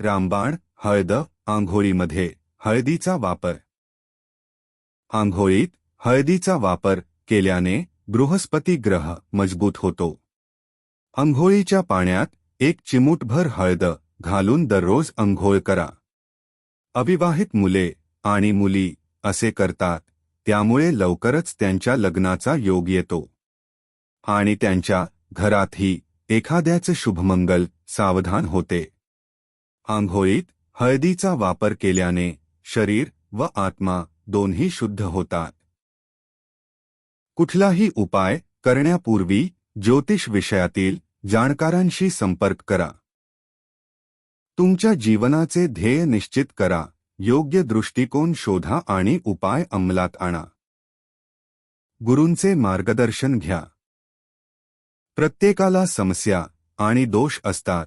रामबाण हळद आंघोळीमध्ये हळदीचा वापर. आंघोळीत हळदीचा वापर केल्याने बृहस्पती ग्रह मजबूत होतो. आंघोळीच्या पाण्यात एक चिमूटभर हळद घालून दररोज अंघोळ करा. अविवाहित मुले आणि मुली असे करतात त्यामुळे लवकरच त्यांच्या लग्नाचा योग येतो. आणि त्यांच्या घरातही एखाद्याचे शुभमंगल सावधान होते. आंघोळीत हळदीचा वापर केल्याने शरीर व आत्मा दोन्ही शुद्ध होतात. कुठलाही उपाय करण्यापूर्वी ज्योतिष विषयातील जाणकारांशी संपर्क करा. तुमच्या जीवनाचे ध्येय निश्चित करा योग्य दृष्टिकोन शोधा आणि उपाय अंमलात आणा. गुरूंचे मार्गदर्शन घ्या. प्रत्येकाला समस्या आणि दोष असतात